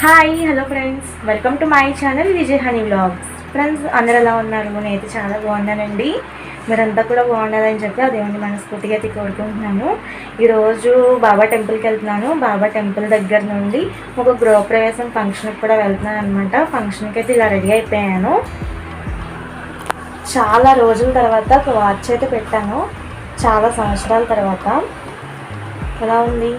Hi hello friends welcome to my channel Vijay honey blogs friends అందరు ఎలా ఉన్నారు? నేనైతే చాలా బాగున్నానండి. మీరంతా కూడా బాగుండాలని చెప్పి ఆ దేవుని మనస్ఫూర్తిగా అయితే కోరుకుంటున్నాను. ఈరోజు బాబా టెంపుల్కి వెళ్తున్నాను. బాబా టెంపుల్ దగ్గర నుండి ఒక గృహప్రవేశం ఫంక్షన్కి కూడా వెళ్తున్నాను అనమాట ఫంక్షన్కి అయితే ఇలా రెడీ అయిపోయాను. చాలా రోజుల తర్వాత ఒక వాచ్ అయితే పెట్టాను. చాలా సంవత్సరాల తర్వాత. ఎలా ఉంది?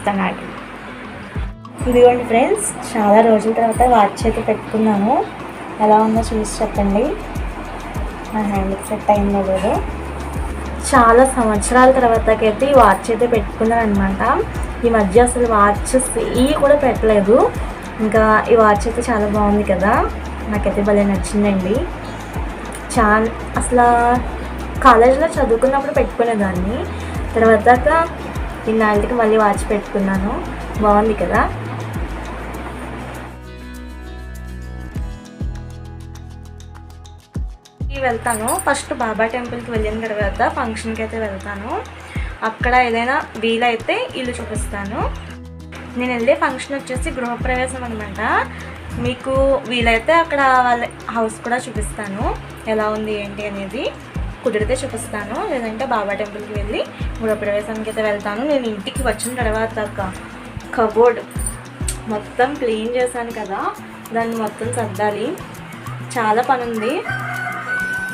చూపిస్తాను ఇదిగోండి ఫ్రెండ్స్ చాలా రోజుల తర్వాత వాచ్ అయితే పెట్టుకున్నాను. ఎలా ఉందో చూసి చెప్పండి. నా హ్యాండ్కి సెట్ అయిందో లేదు. చాలా సంవత్సరాల తర్వాతకైతే ఈ వాచ్ అయితే పెట్టుకున్నాను అనమాట ఈ మధ్య అసలు వాచ్ ఈ కూడా పెట్టలేదు. ఇంకా ఈ వాచ్ అయితే చాలా బాగుంది కదా. నాకైతే భలే నచ్చిందండి. చా అసలు కాలేజ్లో చదువుకున్నప్పుడు పెట్టుకునేదాన్ని. తర్వాత ఇన్నాళ్ళకి మళ్ళీ వాచ్ పెట్టుకున్నాను. బాగుంది కదా? వెళ్తాను. ఫస్ట్ బాబా టెంపుల్కి వెళ్ళిన తర్వాత ఫంక్షన్కి అయితే వెళ్తాను. అక్కడ ఏదైనా వీలైతే ఇల్లు చూపిస్తాను. నేను వెళ్ళే ఫంక్షన్ వచ్చేసి గృహప్రవేశం అనమాట మీకు వీలైతే అక్కడ వాళ్ళ హౌస్ కూడా చూపిస్తాను. ఎలా ఉంది ఏంటి అనేది. కుదిరితే చూపిస్తాను. లేదంటే బాబా టెంపుల్కి వెళ్ళి గృహప్రవేశానికి అయితే వెళ్తాను. నేను ఇంటికి వచ్చిన తర్వాత కబోర్డ్ మొత్తం క్లీన్ చేశాను కదా. దాన్ని మొత్తం సర్దాలి. చాలా పని ఉంది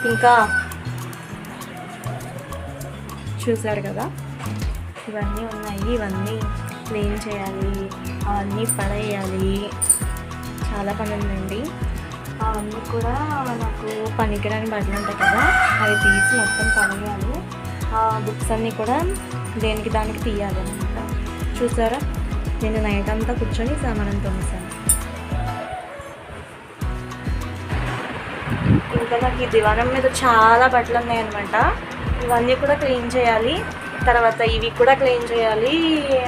ఇంకా చూసారు కదా? ఇవన్నీ ఉన్నాయి. ఇవన్నీ క్లీన్ చేయాలి. అవన్నీ పడేయాలి. చాలా పని ఉందండి అవన్నీ కూడా నాకు పనికిరాని బట్టలు ఉంటాయి కదా అవి తీసి మొత్తం పడేయాలి ఆ బుక్స్ అన్నీ కూడా దేనికి దానికి తీయాలి అనమాట చూసారా? నేను నైట్ అంతా కూర్చొని సామానం తోమేశాను. ఇంకా నాకు ఈ దివానం మీద చాలా బట్టలు ఉన్నాయన్నమాట. ఇవన్నీ కూడా క్లీన్ చేయాలి. తర్వాత ఇవి కూడా క్లీన్ చేయాలి.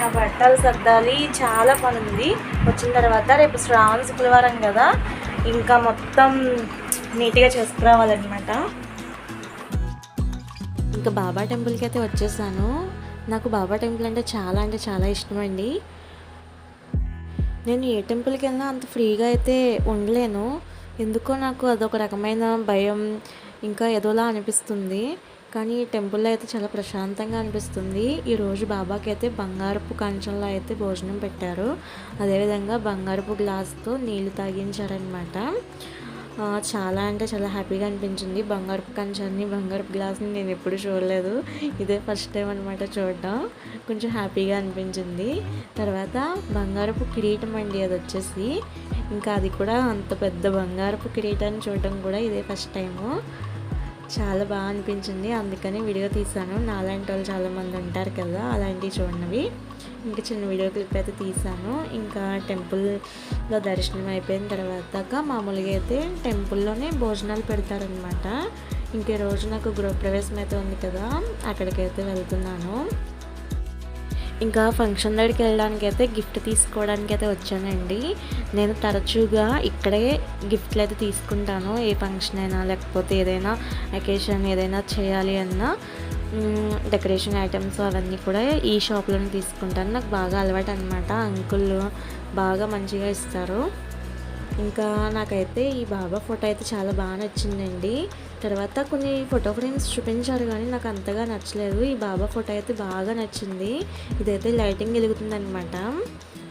ఆ బట్టలు సర్దాలి. చాలా పని ఉంది వచ్చిన తర్వాత రేపు శ్రావణ శుక్రవారం కదా. ఇంకా మొత్తం నీట్గా చేసుకురావాలన్నమాట. ఇంకా బాబా టెంపుల్కి అయితే వచ్చేసాను. నాకు బాబా టెంపుల్ అంటే చాలా అంటే చాలా ఇష్టం అండి. నేను ఏ టెంపుల్కి వెళ్ళినా అంత ఫ్రీగా అయితే ఉండలేను. ఎందుకో నాకు అదొక రకమైన భయం ఇంకా ఏదోలా అనిపిస్తుంది. కానీ టెంపుల్లో అయితే చాలా ప్రశాంతంగా అనిపిస్తుంది. ఈరోజు బాబాకి అయితే బంగారపు కంచంలో అయితే భోజనం పెట్టారు. అదేవిధంగా బంగారపు గ్లాస్తో నీళ్ళు తాగించారనమాట చాలా అంటే చాలా హ్యాపీగా అనిపించింది. బంగారపు కంచాన్ని బంగారపు గ్లాస్ని నేను ఎప్పుడు చూడలేదు. ఇదే ఫస్ట్ టైం అనమాట చూడడం. కొంచెం హ్యాపీగా అనిపించింది. తర్వాత బంగారపు కిరీటం అండి అది వచ్చేసి. ఇంకా అది కూడా అంత పెద్ద బంగారపు కిరీటాన్ని చూడడం కూడా ఇదే ఫస్ట్ టైము. చాలా బాగా అనిపించింది. అందుకని వీడియో తీసాను నాలాంటి వాళ్ళు చాలామంది ఉంటారు కదా అలాంటివి చూడనివి. ఇంకా చిన్న వీడియో క్లిప్ అయితే తీసాను ఇంకా టెంపుల్లో దర్శనం అయిపోయిన తర్వాత మామూలుగా అయితే టెంపుల్లోనే భోజనాలు పెడతారనమాట ఇంకే రోజు నాకు గృహప్రవేశం అయితే ఉంది కదా అక్కడికైతే వెళ్తున్నాను. ఇంకా ఫంక్షన్ దగ్గరికి వెళ్ళడానికి అయితే గిఫ్ట్ తీసుకోవడానికి అయితే వచ్చానండి. నేను తరచుగా ఇక్కడే గిఫ్ట్లు అయితే తీసుకుంటాను. ఏ ఫంక్షన్ అయినా లేకపోతే ఏదైనా అకేషన్ ఏదైనా చేయాలి అన్నా డెకరేషన్ ఐటమ్స్ అవన్నీ కూడా ఈ షాప్లోనే తీసుకుంటాను. నాకు బాగా అలవాటు అనమాట అంకుల్ బాగా మంచిగా ఇస్తారు. ఇంకా నాకైతే ఈ బాబా ఫోటో అయితే చాలా బాగా నచ్చిందండి. తర్వాత కొన్ని ఫోటో ఫ్రేమ్స్ చూపించారు కానీ నాకు అంతగా నచ్చలేదు. ఈ బాబా ఫోటో అయితే బాగా నచ్చింది. ఇదైతే లైటింగ్ వెలుగుతుందనమాట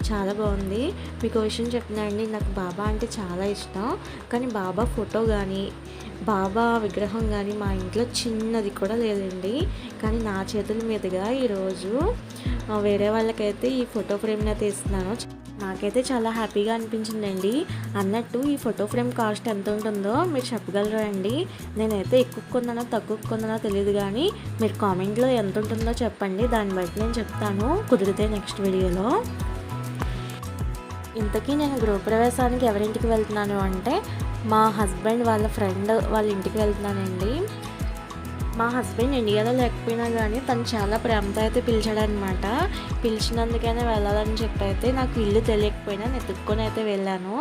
చాలా బాగుంది. మీకు విషయం చెప్పినండి నాకు బాబా అంటే చాలా ఇష్టం. కానీ బాబా ఫోటో కానీ బాబా విగ్రహం కానీ మా ఇంట్లో చిన్నది కూడా లేదండి. కానీ నా చేతుల మీదుగా ఈరోజు వేరే వాళ్ళకైతే ఈ ఫోటో ఫ్రేమ్ని అయితే ఇస్తున్నాను. నాకైతే చాలా హ్యాపీగా అనిపించిందండి. అన్నట్టు ఈ ఫోటో ఫ్రేమ్ కాస్ట్ ఎంత ఉంటుందో మీరు చెప్పగలరా అండి? నేనైతే ఎక్కువ కొన్నానో తక్కువ కొన్నానో తెలియదు కానీ మీరు కామెంట్లో ఎంత ఉంటుందో చెప్పండి. దాన్ని బట్టి నేను చెప్తాను. కుదిరితే నెక్స్ట్ వీడియోలో. ఇంతకీ నేను గృహప్రవేశానికి ఎవరింటికి వెళ్తున్నాను అంటే మా హస్బెండ్ వాళ్ళ ఫ్రెండ్ వాళ్ళ ఇంటికి వెళ్తున్నానండి. మా హస్బెండ్ ఇండియాలో లేకపోయినా కానీ తను చాలా ప్రేమతో అయితే పిలిచాడనమాట పిలిచినందుకైనా వెళ్ళాలని చెప్పి అయితే నాకు ఇల్లు తెలియకపోయినా నేను అయితే వెళ్ళాను.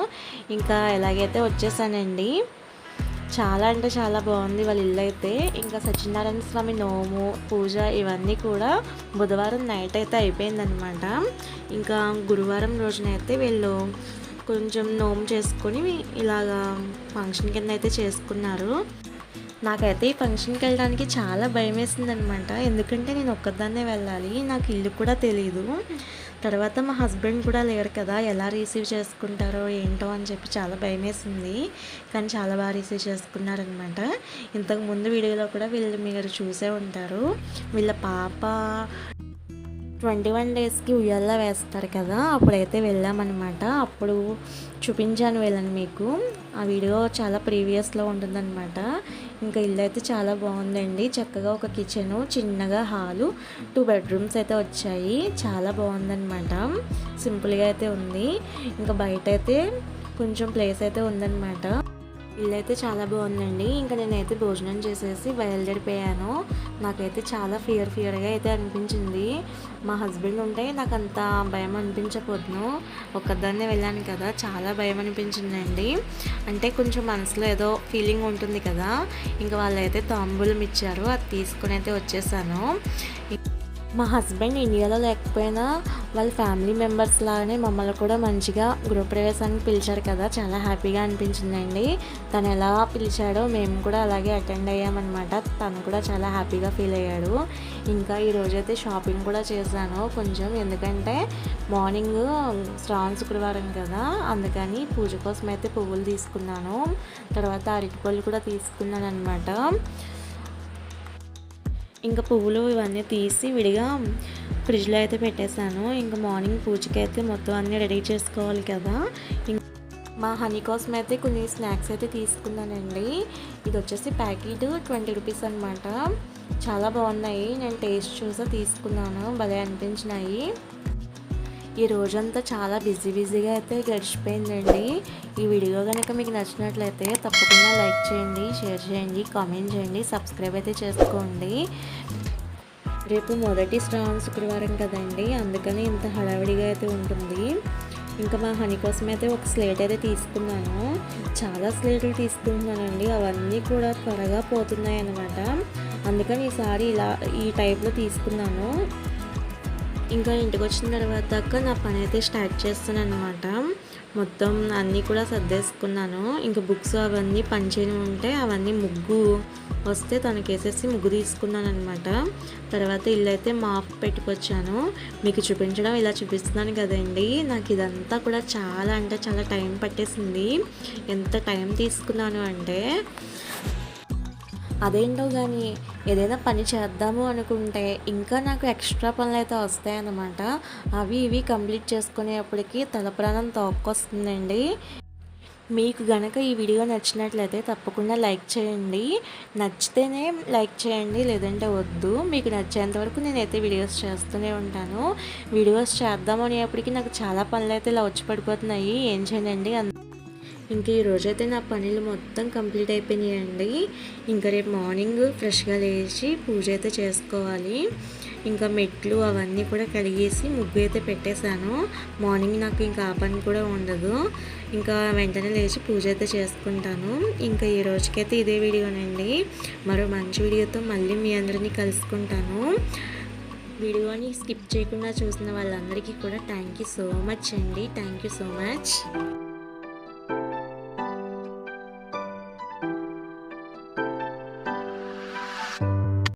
ఇంకా ఎలాగైతే వచ్చేసానండి చాలా అంటే చాలా బాగుంది వాళ్ళ ఇల్లు అయితే. ఇంకా సత్యనారాయణ స్వామి నోము పూజ ఇవన్నీ కూడా బుధవారం నైట్ అయితే అయిపోయిందనమాట ఇంకా గురువారం రోజునైతే వీళ్ళు కొంచెం నోము చేసుకొని ఇలాగా ఫంక్షన్ కింద అయితే చేసుకున్నారు. నాకైతే ఈ ఫంక్షన్కి వెళ్ళడానికి చాలా భయం వేసింది అనమాట ఎందుకంటే నేను ఒక్కదాన్నే వెళ్ళాలి నాకు ఇల్లు కూడా తెలియదు తర్వాత మా హస్బెండ్ కూడా లేరు కదా ఎలా రిసీవ్ చేసుకుంటారో ఏంటో అని చెప్పి చాలా భయం వేసింది కానీ చాలా బాగా రిసీవ్ చేసుకున్నారనమాట. ఇంతకు ముందు వీడియోలో కూడా వీళ్ళు మీరు చూసే ఉంటారు. వీళ్ళ పాప ట్వంటీ వన్ డేస్కి ఉయ్యాల్లో వేస్తారు కదా అప్పుడైతే వెళ్ళామన్నమాట అప్పుడు చూపించాను వీళ్ళని మీకు. ఆ వీడియో చాలా ప్రీవియస్లో ఉంటుందన్నమాట ఇంకా ఇల్లు అయితే చాలా బాగుందండి. చక్కగా ఒక కిచెన్ చిన్నగా హాలు టూ బెడ్రూమ్స్ అయితే వచ్చాయి. చాలా బాగుందనమాట సింపుల్గా అయితే ఉంది. ఇంకా బయట అయితే కొంచెం ప్లేస్ అయితే ఉందన్నమాట. ఇల్లైతే చాలా బాగుందండి. ఇంకా నేనైతే భోజనం చేసేసి బయలుదేరిపోయాను. నాకైతే చాలా ఫియర్ ఫియర్గా అయితే అనిపించింది. మా హస్బెండ్ ఉంటే నాకు అంత భయం అనిపించకపోతును ఒక్కదాన్నే వెళ్ళాను కదా చాలా భయం అనిపించిందండి. అంటే కొంచెం మనసులో ఏదో ఫీలింగ్ ఉంటుంది కదా. ఇంకా వాళ్ళైతే తాంబూలం ఇచ్చారు అది తీసుకుని అయితే వచ్చేసాను. మా హస్బెండ్ ఇండియాలో లేకపోయినా వాళ్ళ ఫ్యామిలీ మెంబర్స్ లాగానే మమ్మల్ని కూడా మంచిగా గృహప్రవేశానికి పిలిచారు కదా. చాలా హ్యాపీగా అనిపించిందండి. తను ఎలా పిలిచాడో మేము కూడా అలాగే అటెండ్ అయ్యామన్నమాట. తను కూడా చాలా హ్యాపీగా ఫీల్ అయ్యాడు. ఇంకా ఈరోజైతే షాపింగ్ కూడా చేశాను. కొంచెం ఎందుకంటే మార్నింగ్ శ్రావణ శుక్రవారం కదా. అందుకని పూజ కోసం అయితే పువ్వులు తీసుకున్నాను. తర్వాత అరటిపళ్ళు కూడా తీసుకున్నాను అనమాట ఇంకా పువ్వులు ఇవన్నీ తీసి విడిగా ఫ్రిడ్జ్లో అయితే పెట్టేశాను. ఇంకా మార్నింగ్ పూజకి అయితే మొత్తం అన్నీ రెడీ చేసుకోవాలి కదా. మా హనీ కోసం అయితే కొన్ని స్నాక్స్ అయితే తీసుకున్నానండి. ఇది వచ్చేసి ప్యాకెట్ ట్వంటీ రూపీస్ అనమాట చాలా బాగున్నాయి. నేను టేస్ట్ చూసా తీసుకున్నాను. భలే అనిపించినాయి. ఈ రోజంతా చాలా బిజీ బిజీగా అయితే గడిచిపోయిందండి. ఈ వీడియో కనుక మీకు నచ్చినట్లయితే తప్పకుండా లైక్ చేయండి షేర్ చేయండి కామెంట్ చేయండి సబ్స్క్రైబ్ అయితే చేసుకోండి. రేపు మొదటి శ్రావణ శుక్రవారం కదండి అందుకని ఇంత హడావిడిగా అయితే ఉంటుంది. ఇంకా మా హనీ కోసం అయితే ఒక స్లేట్ అయితే తీసుకున్నాను. చాలా స్లేట్లు తీసుకుంటున్నానండి అవన్నీ కూడా త్వరగా పోతున్నాయి అన్నమాట అందుకని ఈసారి ఇలా ఈ టైప్లో తీసుకున్నాను. ఇంకా ఇంటికి వచ్చిన తర్వాత నా పని అయితే స్టార్ట్ చేస్తాను అనమాట మొత్తం అన్నీ కూడా సర్దేసుకున్నాను. ఇంకా బుక్స్ అవన్నీ పనిచేయని ఉంటే అవన్నీ ముగ్గు వస్తే తనకి వేసేసి ముగ్గు తీసుకున్నాను అనమాట తర్వాత ఇల్లు అయితే మాప్ పెట్టుకొచ్చాను. మీకు చూపించడం ఇలా చూపిస్తున్నాను కదండి. నాకు ఇదంతా కూడా చాలా అంటే చాలా టైం పట్టేసింది. ఎంత టైం తీసుకున్నాను అంటే అదేంటో కానీ ఏదైనా పని చేద్దాము అనుకుంటే ఇంకా నాకు ఎక్స్ట్రా పనులు అయితే వస్తాయన్నమాట. అవి ఇవి కంప్లీట్ చేసుకునేప్పటికి తల ప్రాణం తోక్కొస్తుందండి. మీకు గనక ఈ వీడియో నచ్చినట్లయితే తప్పకుండా లైక్ చేయండి. నచ్చితేనే లైక్ చేయండి లేదంటే వద్దు. మీకు నచ్చేంత వరకు నేనైతే వీడియోస్ చేస్తూనే ఉంటాను. వీడియోస్ చేద్దామనేప్పటికీ నాకు చాలా పనులు అయితే ఇలా వచ్చి పడిపోతున్నాయి. ఏం చేయండి? ఇంక ఈ రోజైతే నా పనులు మొత్తం కంప్లీట్ అయిపోయినాయండి. ఇంకా రేపు మార్నింగ్ ఫ్రెష్గా లేచి పూజ అయితే చేసుకోవాలి. ఇంకా మెట్లు అవన్నీ కూడా కడిగేసి ముగ్గు అయితే పెట్టేశాను. మార్నింగ్ నాకు ఇంకా ఆ పని కూడా ఉండదు. ఇంకా వెంటనే లేచి పూజ అయితే చేసుకుంటాను. ఇంకా ఈ రోజుకైతే ఇదే వీడియోనండి. మరో మంచి వీడియోతో మళ్ళీ మీ అందరినీ కలుసుకుంటాను. వీడియోని స్కిప్ చేయకుండా చూసిన వాళ్ళందరికీ కూడా థ్యాంక్ యూ సో మచ్ అండి. Thank you so much.